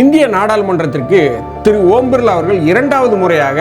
இந்திய நாடாளுமன்றத்திற்கு திரு ஓம் பிர்லா அவர்கள் இரண்டாவது முறையாக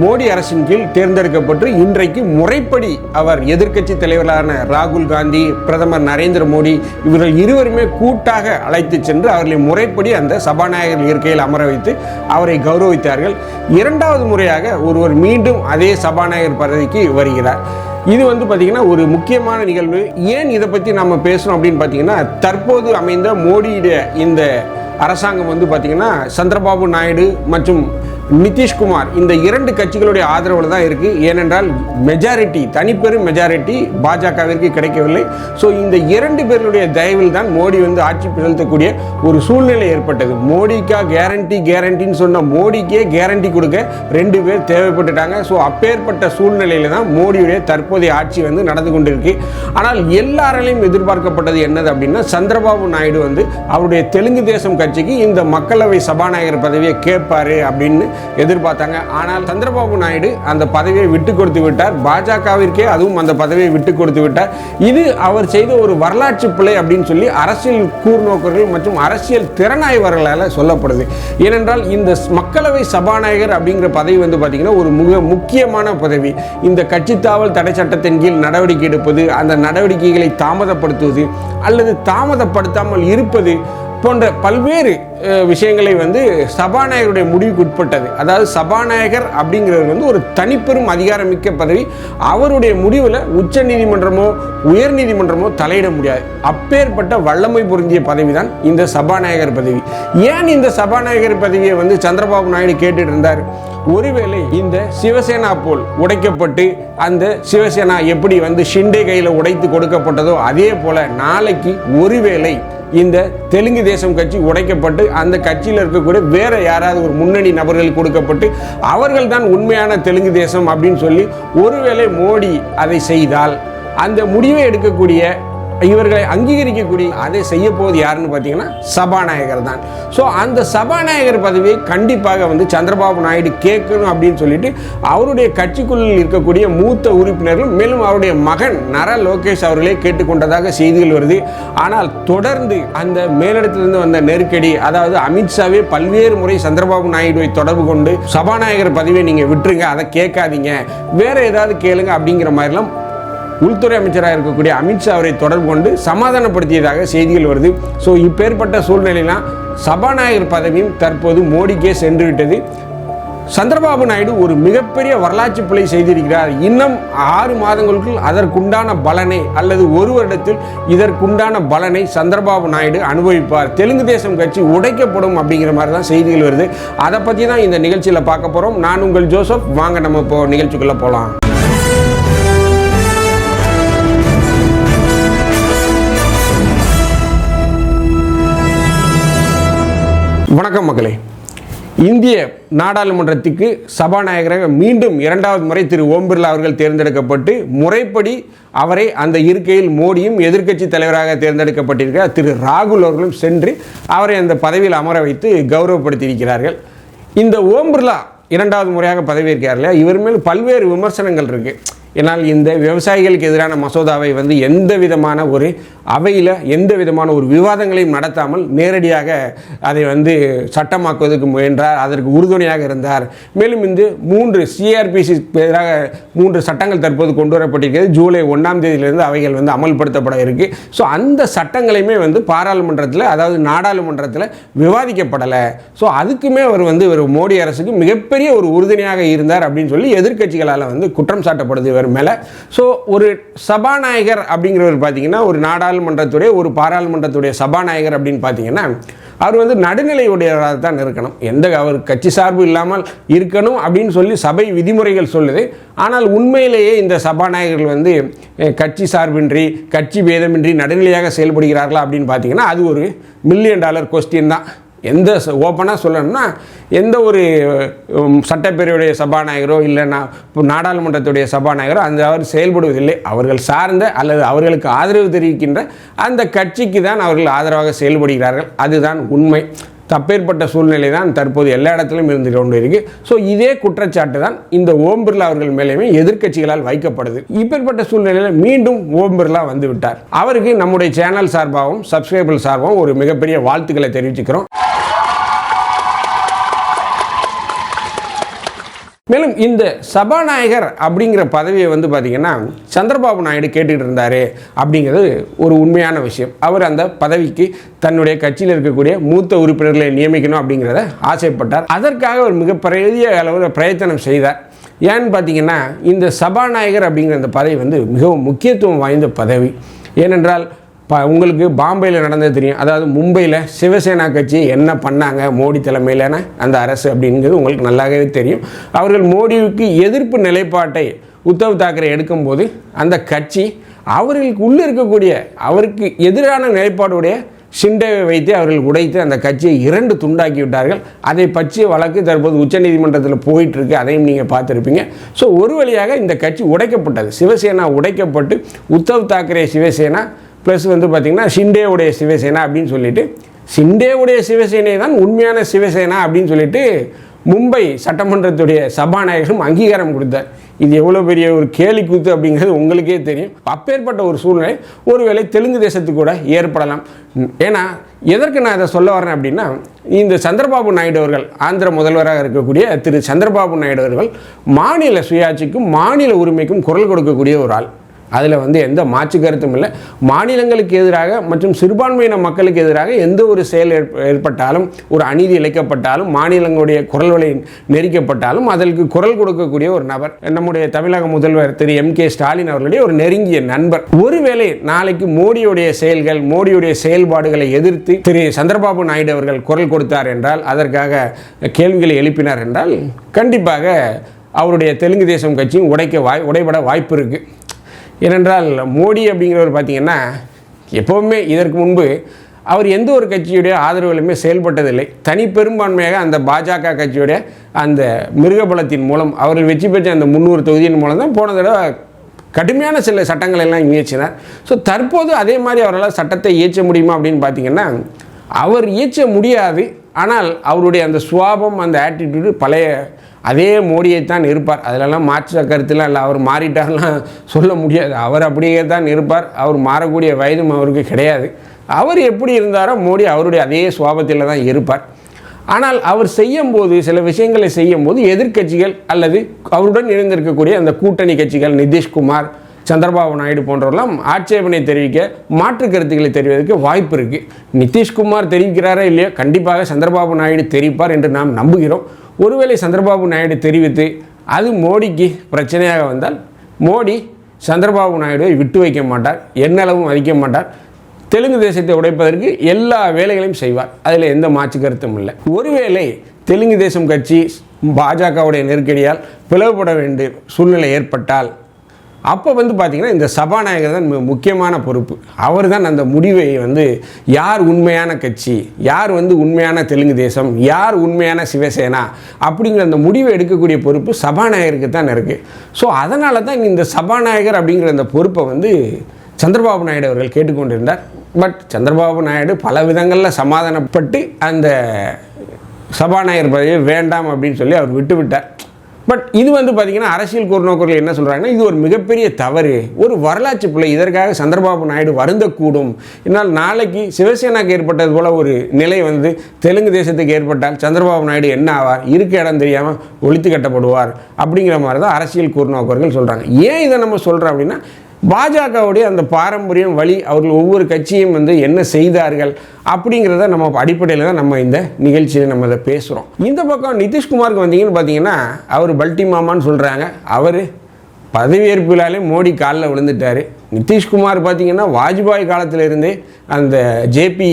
மோடி அரசின் கீழ் தேர்ந்தெடுக்கப்பட்டு இன்றைக்கு முறைப்படி அவர் எதிர்க்கட்சி தலைவர்களான ராகுல் காந்தி பிரதமர் நரேந்திர மோடி இவர்கள் இருவருமே கூட்டாக அழைத்து சென்று அவர்களை முறைப்படி அந்த சபாநாயகர் இருக்கையில் அமர வைத்து அவரை கௌரவித்தார்கள். இரண்டாவது முறையாக ஒருவர் மீண்டும் அதே சபாநாயகர் பதவிக்கு வருகிறார். இது வந்து பார்த்திங்கன்னா ஒரு முக்கியமான நிகழ்வு. ஏன் இதை பற்றி நம்ம பேசணும் அப்படின்னு பார்த்தீங்கன்னா தற்போது அமைந்த மோடியுடைய இந்த அரசாங்கம் வந்து பார்த்திங்கன்னா சந்திரபாபு நாயுடு மற்றும் நிதிஷ்குமார் இந்த இரண்டு கட்சிகளுடைய ஆதரவில் தான் இருக்குது ஏனென்றால் மெஜாரிட்டி தனிப்பெரும் மெஜாரிட்டி பாஜகவிற்கு கிடைக்கவில்லை. ஸோ இந்த இரண்டு பேருடைய தயவில் தான் மோடி வந்து ஆட்சி செலுத்தக்கூடிய ஒரு சூழ்நிலை ஏற்பட்டது. மோடிக்கா கேரண்டி கேரண்டின்னு சொன்ன மோடிக்கே கேரண்டி கொடுக்க ரெண்டு பேர் தேவைப்பட்டுட்டாங்க. ஸோ அப்பேற்பட்ட சூழ்நிலையில தான் மோடியுடைய தற்போதைய ஆட்சி வந்து நடந்து கொண்டிருக்கு. ஆனால் எல்லாராலையும் எதிர்பார்க்கப்பட்டது என்னது அப்படின்னா சந்திரபாபு நாயுடு வந்து அவருடைய தெலுங்கு தேசம் கட்சிக்கு இந்த மக்களவை சபாநாயகர் பதவியை கேட்பாரு அப்படின்னு எதிர்பார்த்தாங்க. ஆனால் சந்திரபாபு நாயுடு அந்த பதவியை விட்டு கொடுத்து விட்டார். பாஜகவிற்கே அதுவும் அந்த பதவியை விட்டு கொடுத்து விட்டார். இது அவர் செய்த ஒரு வரலாற்று பிழை அப்படின்னு சொல்லி அரசியல் கூர்நோக்கர்கள் மற்றும் அரசியல் திறனாய்வர்களால் சொல்லப்படுது. ஏனென்றால் இந்த மக்களவை சபாநாயகர் அப்படிங்கிற பதவி வந்து பார்த்தீங்கன்னா ஒரு மிக முக்கியமான பதவி. இந்த கட்சி தாவல் தடை சட்டத்தின் கீழ் நடவடிக்கை எடுப்பது அந்த நடவடிக்கைகளை தாமதப்படுத்துவது அல்லது தாமதப்படுத்தாமல் இருப்பது போன்ற பல்வேறு விஷயங்களை வந்து சபாநாயகருடைய முடிவுக்கு உட்பட்டது அதாவது சபாநாயகர் அப்படிங்கிறவர் வந்து ஒரு தனிப்பெரும் அதிகாரமிக்க பதவி அவருடைய முடிவில் உச்ச நீதிமன்றமோ உயர் நீதிமன்றமோ தலையிட முடியாது. அப்பேற்பட்ட வல்லமை பொருந்திய பதவி தான் இந்த சபாநாயகர் பதவி. ஏன் இந்த சபாநாயகர் பதவியை வந்து சந்திரபாபு நாயுடு கேட்டுட்டு இருந்தார்? ஒருவேளை இந்த சிவசேனா போல் உடைக்கப்பட்டு அந்த சிவசேனா எப்படி வந்து ஷிண்டே கையில் உடைத்து கொடுக்கப்பட்டதோ அதே போல நாளைக்கு ஒருவேளை இந்த தெலுங்கு தேசம் கட்சி உடைக்கப்பட்டு அந்த கட்சியில் இருக்கக்கூடிய வேற யாராவது ஒரு முன்னணி நபர்கள் கொடுக்கப்பட்டு அவர்கள் தான் உண்மையான தெலுங்கு தேசம் அப்படின்னு சொல்லி ஒருவேளை மோடி அதை செய்தால் அந்த முடிவை எடுக்கக்கூடிய இவர்களை அங்கீகரிக்கக்கூடிய அதை செய்ய போவது யாருன்னு பார்த்தீங்கன்னா சபாநாயகர் தான். ஸோ அந்த சபாநாயகர் பதவியை கண்டிப்பாக வந்து சந்திரபாபு நாயுடு கேட்கணும் அப்படின்னு சொல்லிட்டு அவருடைய கட்சிக்குள் இருக்கக்கூடிய மூத்த உறுப்பினர்கள் மேலும் அவருடைய மகன் நர லோகேஷ் அவர்களே கேட்டுக்கொண்டதாக செய்திகள் வருது. ஆனால் தொடர்ந்து அந்த மேலிடத்திலிருந்து வந்த நெருக்கடி அதாவது அமித்ஷாவே பல்வேறு முறை சந்திரபாபு நாயுடுவை தொடர்பு கொண்டு சபாநாயகர் பதவியை நீங்கள் விட்டுருங்க அதை கேட்காதீங்க வேற ஏதாவது கேளுங்க அப்படிங்கிற மாதிரிலாம் உள்துறை அமைச்சராக இருக்கக்கூடிய அமித்ஷா அவரை தொடர்பு கொண்டு சமாதானப்படுத்தியதாக செய்திகள் வருது. ஸோ இப்பேற்பட்ட சூழ்நிலையெல்லாம் சபாநாயகர் பதவியும் தற்போது மோடிக்கே சென்று விட்டது. சந்திரபாபு நாயுடு ஒரு மிகப்பெரிய வரலாற்று பிழை செய்திருக்கிறார். இன்னும் ஆறு மாதங்களுக்குள் அதற்குண்டான பலனை அல்லது ஒரு வருடத்தில் இதற்குண்டான பலனை சந்திரபாபு நாயுடு அனுபவிப்பார். தெலுங்கு தேசம் கட்சி உடைக்கப்படும் அப்படிங்கிற மாதிரி தான் செய்திகள் வருது. அதை பற்றி தான் இந்த நிகழ்ச்சியில் பார்க்க போகிறோம் நான் உங்கள் ஜோசப். வாங்க நம்ம இப்போ நிகழ்ச்சிக்குள்ளே போகலாம் வணக்கம் மக்களே. இந்திய நாடாளுமன்றத்துக்கு சபாநாயகராக மீண்டும் இரண்டாவது முறை திரு ஓம் பிர்லா அவர்கள் தேர்ந்தெடுக்கப்பட்டு முறைப்படி அவரை அந்த இருக்கையில் மோடியும் எதிர்க்கட்சி தலைவராக தேர்ந்தெடுக்கப்பட்டிருக்கிறார். திரு ராகுல் அவர்களும் சென்று அவரை அந்த பதவியில் அமர வைத்து கௌரவப்படுத்தியிருக்கிறார்கள். இந்த ஓம் பிர்லா இரண்டாவது முறையாக பதவியேற்கிறார் இல்லையா இவர் மேல் பல்வேறு விமர்சனங்கள் இருக்குது ஏன்னால் இந்த விவசாயிகளுக்கு எதிரான மசோதாவை வந்து எந்த விதமான ஒரு அவையில் எந்த விதமான ஒரு விவாதங்களையும் நடத்தாமல் நேரடியாக அதை வந்து சட்டமாக்குவதற்கு முயன்றார் அதற்கு உறுதுணையாக இருந்தார். மேலும் இந்த மூன்று சிஆர்பிசி எதிராக மூன்று சட்டங்கள் தற்போது கொண்டு வரப்பட்டிருக்கிறது. ஜூலை ஒன்றாம் தேதியிலிருந்து அவைகள் வந்து அமல்படுத்தப்பட இருக்கு. ஸோ அந்த சட்டங்களையுமே வந்து பாராளுமன்றத்தில் அதாவது நாடாளுமன்றத்தில் விவாதிக்கப்படலை. ஸோ அதுக்குமே அவர் வந்து ஒரு மோடி அரசுக்கு மிகப்பெரிய ஒரு உறுதுணையாக இருந்தார் அப்படின்னு சொல்லி எதிர்க்கட்சிகளால் வந்து குற்றம் சாட்டப்படுது இவர் மேலே. ஸோ ஒரு சபாநாயகர் அப்படிங்கிறவர் பார்த்தீங்கன்னா ஒரு நாடாளுமன்றத்துடைய ஒரு பாராளுமன்றத்துடைய சபாநாயகர் அப்படின்னு பார்த்தீங்கன்னா அவர் வந்து நடுநிலையுடையவராக தான் இருக்கணும். எந்த அவர் கட்சி சார்பு இல்லாமல் இருக்கணும் அப்படின்னு சொல்லி சபை விதிமுறைகள் சொல்லுது. ஆனால் உண்மையிலேயே இந்த சபாநாயகர்கள் வந்து கட்சி சார்பின்றி கட்சி பேதமின்றி நடுநிலையாக செயல்படுகிறார்களா அப்படின்னு பார்த்தீங்கன்னா அது ஒரு மில்லியன் டாலர் கொஸ்டின் தான். எந்த ஓப்பனாக சொல்லணும்னா எந்த ஒரு சட்டப்பேரவையுடைய சபாநாயகரோ இல்லைன்னா இப்போ நாடாளுமன்றத்துடைய சபாநாயகரோ அந்த அவர் செயல்படுவதில்லை. அவர்கள் சார்ந்த அல்லது அவர்களுக்கு ஆதரவு தெரிவிக்கின்ற அந்த கட்சிக்கு தான் அவர்கள் ஆதரவாக செயல்படுகிறார்கள். அதுதான் உண்மை. தப்பேற்பட்ட சூழ்நிலை தான் தற்போது எல்லா இடத்திலும் இருந்து கொண்டு இருக்கு ஸோ இதே குற்றச்சாட்டு தான் இந்த ஓம் பிர்லா அவர்கள் மேலேயுமே எதிர்க்கட்சிகளால் வைக்கப்படுது. இப்பேற்பட்ட சூழ்நிலையில் மீண்டும் ஓம் பிர்லா வந்து விட்டார். அவருக்கு நம்முடைய சேனல் சார்பாகவும் சப்ஸ்கிரைபர் சார்பாகவும் ஒரு மிகப்பெரிய வாழ்த்துக்களை தெரிவிச்சுக்கிறோம். மேலும் இந்த சபாநாயகர் அப்படிங்கிற பதவியை வந்து பார்த்திங்கன்னா சந்திரபாபு நாயுடு கேட்டுக்கிட்டு இருந்தார் அப்படிங்கிறது ஒரு உண்மையான விஷயம். அவர் அந்த பதவிக்கு தன்னுடைய கட்சியில் இருக்கக்கூடிய மூத்த உறுப்பினர்களை நியமிக்கணும் அப்படிங்கிறத ஆசைப்பட்டார். அதற்காக ஒரு மிகப்பெரிய அளவில் பிரயத்தனம் செய்தார். ஏன்னு பார்த்தீங்கன்னா இந்த சபாநாயகர் அப்படிங்கிற அந்த பதவி வந்து மிகவும் முக்கியத்துவம் வாய்ந்த பதவி. ஏனென்றால் இப்போ உங்களுக்கு பாம்பேயில் நடந்தது தெரியும். அதாவது மும்பையில் சிவசேனா கட்சி என்ன பண்ணாங்க? மோடி தலைமையிலான அந்த அரசு அப்படிங்கிறது உங்களுக்கு நல்லாவே தெரியும். அவர்கள் மோடிக்கு எதிர்ப்பு நிலைப்பாட்டை உத்தவ் தாக்கரே எடுக்கும்போது அந்த கட்சி அவர்களுக்கு உள்ளே இருக்கக்கூடிய அவருக்கு எதிரான நிலைப்பாடுடைய ஷிண்டேவை வைத்து அவர்கள் உடைத்து அந்த கட்சியை இரண்டு துண்டாக்கி விட்டார்கள். அதை பற்றிய வழக்கு தற்போது உச்சநீதிமன்றத்தில் போயிட்டு இருக்கு அதையும் நீங்கள் பார்த்துருப்பீங்க. ஸோ ஒரு வழியாக இந்த கட்சி உடைக்கப்பட்டது. சிவசேனா உடைக்கப்பட்டு உத்தவ் தாக்கரே சிவசேனா ப்ளஸ் வந்து பார்த்திங்கன்னா ஷிண்டேவுடைய சிவசேனா அப்படின்னு சொல்லிட்டு ஷிண்டேவுடைய சிவசேனை தான் உண்மையான சிவசேனா அப்படின்னு சொல்லிட்டு மும்பை சட்டமன்றத்துடைய சபாநாயகரும் அங்கீகாரம் கொடுத்தார். இது எவ்வளோ பெரிய ஒரு கேலி கூத்து அப்படிங்கிறது உங்களுக்கே தெரியும். அப்பேற்பட்ட ஒரு சூழ்நிலை. ஒருவேளை தெலுங்கு தேசத்துக்கு கூட ஏற்படலாம். ஏன்னா எதற்கு நான் இதை சொல்ல வரேன் அப்படின்னா இந்த சந்திரபாபு நாயுடு அவர்கள் ஆந்திர முதல்வராக இருக்கக்கூடிய திரு சந்திரபாபு நாயுடு அவர்கள் மாநில சுயாட்சிக்கும் மாநில உரிமைக்கும் குரல் கொடுக்கக்கூடிய ஒரு ஆள். அதில் வந்து எந்த மாற்று கருத்தும் இல்லை. மாநிலங்களுக்கு எதிராக மற்றும் சிறுபான்மையின மக்களுக்கு எதிராக எந்த ஒரு செயல் ஏற்ப- ஏற்பட்டாலும் ஒரு அநீதி இழைக்கப்பட்டாலும் மாநிலங்களுடைய குரல் வலை நெரிக்கப்பட்டாலும் அதற்கு குரல் கொடுக்கக்கூடிய ஒரு நபர். நம்முடைய தமிழக முதல்வர் திரு. எம். கே. ஸ்டாலின் அவர்களுடைய ஒரு நெருங்கிய நண்பர். ஒருவேளை நாளைக்கு மோடியுடைய செயல்கள் மோடியுடைய செயல்பாடுகளை எதிர்த்து திரு. சந்திரபாபு நாயுடு அவர்கள் குரல் கொடுத்தார் என்றால் அதற்காக கேள்விகளை எழுப்பினார் என்றால் கண்டிப்பாக அவருடைய தெலுங்கு தேசம் கட்சியும் உடைக்க வாய் உடைபட வாய்ப்பு இருக்குது ஏனென்றால் மோடி அப்படிங்கிறவர் பார்த்தீங்கன்னா எப்போவுமே இதற்கு முன்பு அவர் எந்த ஒரு கட்சியுடைய ஆதரவுலையுமே செயல்பட்டதில்லை. தனி பெரும்பான்மையாக அந்த பாஜக கட்சியுடைய அந்த மிருகபலத்தின் மூலம் அவர்கள் வெற்றி பெற்ற அந்த முந்நூறு தொகுதியின் மூலம் தான் போன தடவை கடுமையான சில சட்டங்கள் எல்லாம் இயற்றினார். ஸோ தற்போது அதே மாதிரி அவரால் சட்டத்தை இயற்ற முடியுமா அப்படின்னு பார்த்தீங்கன்னா அவர் இயற்ற முடியாது. ஆனால் அவருடைய அந்த சுவாபம் அந்த ஆட்டிடியூடு பழைய அதே மோடியை தான் இருப்பார். அதிலெல்லாம் மாற்ற கருத்துலாம் இல்லை அவர் மாறிட்டார்லாம் சொல்ல முடியாது. அவர் அப்படியே தான் இருப்பார். அவர் மாறக்கூடிய வயதும் அவருக்கு கிடையாது. அவர் எப்படி இருந்தாரோ மோடி அவருடைய அதே சுவாபத்தில் தான் இருப்பார். ஆனால் அவர் செய்யும்போது சில விஷயங்களை செய்யும்போது எதிர்க்கட்சிகள் அல்லது அவருடன் இணைந்திருக்கக்கூடிய அந்த கூட்டணி கட்சிகள் நிதிஷ்குமார் சந்திரபாபு நாயுடு போன்றவரெல்லாம் ஆட்சேபனை தெரிவிக்க மாற்று கருத்துக்களை தெரிவதற்கு வாய்ப்பு இருக்குது நிதிஷ்குமார் தெரிவிக்கிறாரா இல்லையோ? கண்டிப்பாக சந்திரபாபு நாயுடு தெரிவிப்பார் என்று நாம் நம்புகிறோம். ஒருவேளை சந்திரபாபு நாயுடு தெரிவித்து அது மோடிக்கு பிரச்சனையாக வந்தால் மோடி சந்திரபாபு நாயுடுவை விட்டு வைக்க மாட்டார் எண்ணளவும் மதிக்க மாட்டார். தெலுங்கு தேசத்தை உடைப்பதற்கு எல்லா வேலைகளையும் செய்வார். அதில் எந்த மாற்று கருத்தும் இல்லை. ஒருவேளை தெலுங்கு தேசம் கட்சி பாஜகவுடைய நெருக்கடியால் பிளவுபட வேண்டிய சூழ்நிலை ஏற்பட்டால் அப்போ வந்து பார்த்திங்கன்னா இந்த சபாநாயகர் தான் மிக முக்கியமான பொறுப்பு. அவர் தான் அந்த முடிவை வந்து யார் உண்மையான கட்சி யார் வந்து உண்மையான தெலுங்கு தேசம் யார் உண்மையான சிவசேனா அப்படிங்கிற அந்த முடிவை எடுக்கக்கூடிய பொறுப்பு சபாநாயகருக்கு தான் இருக்குது ஸோ அதனால தான் இந்த சபாநாயகர் அப்படிங்கிற அந்த பொறுப்பை வந்து சந்திரபாபு நாயுடு அவர்கள் கேட்டுக்கொண்டிருந்தார். பட் சந்திரபாபு நாயுடு பல விதங்களில் சமாதானப்பட்டு அந்த சபாநாயகர் பதவியை வேண்டாம் அப்படின்னு சொல்லி அவர் விட்டுவிட்டார். பட் இது வந்து பார்த்தீங்கன்னா அரசியல் கூர்நோக்கர்கள் என்ன சொல்கிறாங்கன்னா இது ஒரு மிகப்பெரிய தவறு. ஒரு வரலாற்று பிள்ளை இதற்காக சந்திரபாபு நாயுடு வருந்தக்கூடும். என்னால் நாளைக்கு சிவசேனாக்கு ஏற்பட்டது போல ஒரு நிலை வந்து தெலுங்கு தேசத்துக்கு ஏற்பட்டால் சந்திரபாபு நாயுடு என்ன ஆவார்? இருக்க இடம் தெரியாமல் ஒழித்து கட்டப்படுவார். அப்படிங்கிற மாதிரி தான் அரசியல் கூர்நோக்கர்கள் சொல்கிறாங்க ஏன் இதை நம்ம சொல்கிறோம் அப்படின்னா பாஜகவுடைய அந்த பாரம்பரியம் வழி அவர்கள் ஒவ்வொரு கட்சியும் வந்து என்ன செய்தார்கள் அப்படிங்கிறத நம்ம அடிப்படையில் தான் நம்ம இந்த நிகழ்ச்சியில் நம்ம இதை பேசுகிறோம் இந்த பக்கம் நிதிஷ்குமாருக்கு வந்தீங்கன்னு பார்த்தீங்கன்னா அவர் பல்டி மாமான்னு சொல்கிறாங்க அவர் பதவியேற்பு விழாலே மோடி காலில் விழுந்துட்டார். நிதிஷ்குமார் பார்த்தீங்கன்னா வாஜ்பாய் காலத்திலிருந்தே அந்த ஜேபி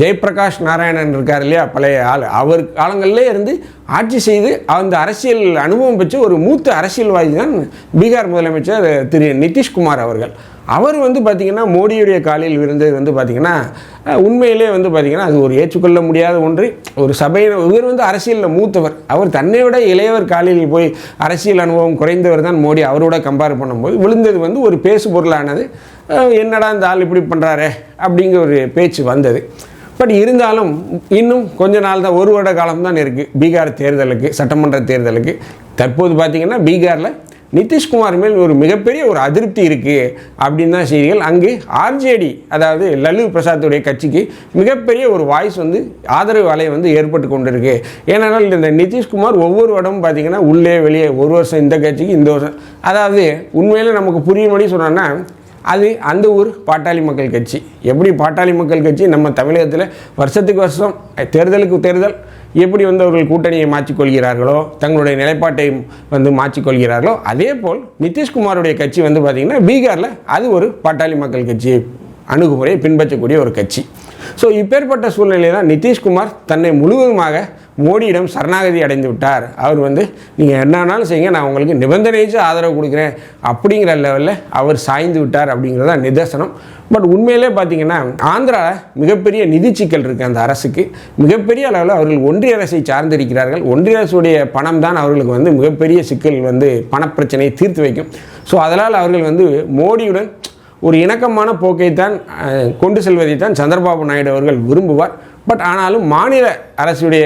ஜெயபிரகாஷ் நாராயணன் இருக்கார் இல்லையா பழைய ஆள். அவர் காலங்களிலே இருந்து ஆட்சி செய்து அந்த அரசியல் அனுபவம் பெற்ற ஒரு மூத்த அரசியல்வாதி தான் பீகார் முதலமைச்சர் திரு நிதிஷ்குமார் அவர்கள். அவர் வந்து பார்த்திங்கன்னா மோடியுடைய காலில் விழுந்தது வந்து பார்த்திங்கன்னா உண்மையிலே வந்து பார்த்திங்கன்னா அது ஒரு ஏற்றுக்கொள்ள முடியாத ஒன்று. ஒரு சபையில் இவர் வந்து அரசியலில் மூத்தவர். அவர் தன்னை விட இளையவர் காலில் போய் அரசியல் அனுபவம் குறைந்தவர் தான் மோடி. அவரோட கம்பேர் பண்ணும்போது விழுந்தது வந்து ஒரு பேசு பொருளானது. என்னடா இந்த ஆள் இப்படி பண்ணுறாரே அப்படிங்கிற ஒரு பேச்சு வந்தது. பட் இருந்தாலும் இன்னும் கொஞ்ச நாள் தான் ஒரு வருட காலம் தான் இருக்குது பீகார் தேர்தலுக்கு சட்டமன்ற தேர்தலுக்கு. தற்போது பார்த்திங்கன்னா பீகாரில் நிதிஷ்குமார் மேல் ஒரு மிகப்பெரிய ஒரு அதிருப்தி இருக்குது அப்படின்னு தான் செய்திகள். அங்கு ஆர்ஜேடி அதாவது லல்லு பிரசாத்துடைய கட்சிக்கு மிகப்பெரிய ஒரு வாய்ஸ் வந்து ஆதரவு அலை வந்து ஏற்பட்டு கொண்டிருக்கு. ஏனென்றால் இந்த நிதிஷ்குமார் ஒவ்வொரு இடமும் பார்த்தீங்கன்னா உள்ளே வெளியே ஒரு வருஷம் இந்த கட்சிக்கு இந்த வருஷம். அதாவது உண்மையில் நமக்கு புரியும்படி சொன்னோன்னா அது அந்த ஊர் பாட்டாளி மக்கள் கட்சி. எப்படி பாட்டாளி மக்கள் கட்சி நம்ம தமிழகத்தில் வருஷத்துக்கு வருஷம் தேர்தலுக்கு தேர்தல் எப்படி வந்து அவர்கள் கூட்டணியை மாற்றிக்கொள்கிறார்களோ தங்களுடைய நிலைப்பாட்டை வந்து மாற்றிக்கொள்கிறார்களோ அதே போல் நிதிஷ்குமாருடைய கட்சி வந்து பார்த்திங்கன்னா பீகாரில் அது ஒரு பாட்டாளி மக்கள் கட்சி அணுகுமுறையை பின்பற்றக்கூடிய ஒரு கட்சி. ஸோ இப்பேற்பட்ட சூழ்நிலையில் தான் நிதிஷ்குமார் தன்னை முழுவதுமாக மோடியிடம் சரணாகதி அடைந்து விட்டார். அவர் வந்து நீங்கள் என்னானாலும் செய்யுங்க நான் உங்களுக்கு நிபந்தனைச்சு ஆதரவு கொடுக்குறேன். அப்படிங்கிற லெவலில் அவர் சாய்ந்து விட்டார் அப்படிங்கிறதா நிதர்சனம். பட் உண்மையிலே பார்த்தீங்கன்னா ஆந்திராவில் மிகப்பெரிய நிதி சிக்கல் இருக்குது அந்த அரசுக்கு. மிகப்பெரிய அளவில் அவர்கள் ஒன்றிய அரசை சார்ந்திருக்கிறார்கள். ஒன்றிய அரசுடைய பணம் தான் அவர்களுக்கு வந்து மிகப்பெரிய சிக்கல் வந்து பணப்பிரச்சனையை தீர்த்து வைக்கும். ஸோ அதனால் அவர்கள் வந்து மோடியுடன் ஒரு இணக்கமான போக்கைத்தான் கொண்டு செல்வதைத்தான் சந்திரபாபு நாயுடு அவர்கள் விரும்புவார். பட் ஆனாலும் மாநில அரசுடைய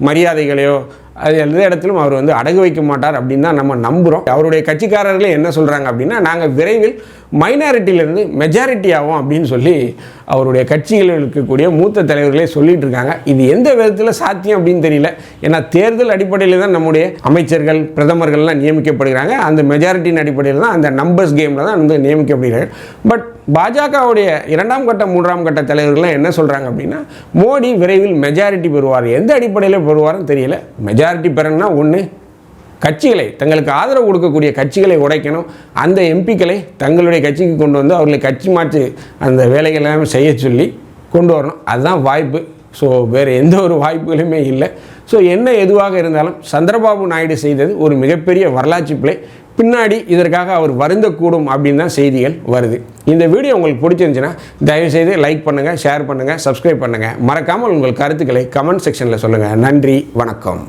மரியாதைகளையோ அது எந்த இடத்திலும் அவர் வந்து அடகு வைக்க மாட்டார் அப்படின்னு தான் நம்ம நம்புகிறோம் அவருடைய கட்சிக்காரர்களே என்ன சொல்கிறாங்க அப்படின்னா நாங்கள் விரைவில் மைனாரிட்டியிலேருந்து மெஜாரிட்டி ஆகும் அப்படின்னு சொல்லி அவருடைய கட்சிகளில் இருக்கக்கூடிய மூத்த தலைவர்களே சொல்லிட்டு இருக்காங்க. இது எந்த விதத்தில் சாத்தியம் அப்படின்னு தெரியல. ஏன்னா தேர்தல் அடிப்படையில் தான் நம்முடைய அமைச்சர்கள் பிரதமர்கள்லாம் நியமிக்கப்படுகிறாங்க. அந்த மெஜாரிட்டியின் அடிப்படையில் தான் அந்த நம்பர்ஸ் கேமில் தான் வந்து நியமிக்கப்படுகிறார்கள். பட் பாஜகவுடைய இரண்டாம் கட்ட மூன்றாம் கட்ட தலைவர்கள்லாம் என்ன சொல்கிறாங்க அப்படின்னா மோடி விரைவில் மெஜாரிட்டி பெறுவார். எந்த அடிப்படையில் பெறுவார்னு தெரியல. மெஜாரிட்டி பெறணும்னா ஒன்று கட்சிகளை தங்களுக்கு ஆதரவு கொடுக்கக்கூடிய கட்சிகளை உடைக்கணும். அந்த எம்பிக்களை தங்களுடைய கட்சிக்கு கொண்டு வந்து அவர்களை கட்சி மாற்று அந்த வேலைகள் எல்லாமே செய்ய சொல்லி கொண்டு வரணும். அதுதான் வாய்ப்பு. ஸோ வேறு எந்த ஒரு வாய்ப்புகளுமே இல்லை. ஸோ என்ன எதுவாக இருந்தாலும் சந்திரபாபு நாயுடு செய்தது ஒரு மிகப்பெரிய வரலாற்று பிழை. பின்னாடி இதற்காக அவர் வருந்தக்கூடும் அப்படின்னு தான் செய்திகள் வருது. இந்த வீடியோ உங்களுக்கு பிடிச்சிருந்துச்சுன்னா தயவுசெய்து லைக் பண்ணுங்கள் ஷேர் பண்ணுங்கள் சப்ஸ்கிரைப் பண்ணுங்கள் மறக்காமல் உங்கள் கருத்துக்களை கமெண்ட் செக்ஷனில் சொல்லுங்கள் நன்றி வணக்கம்.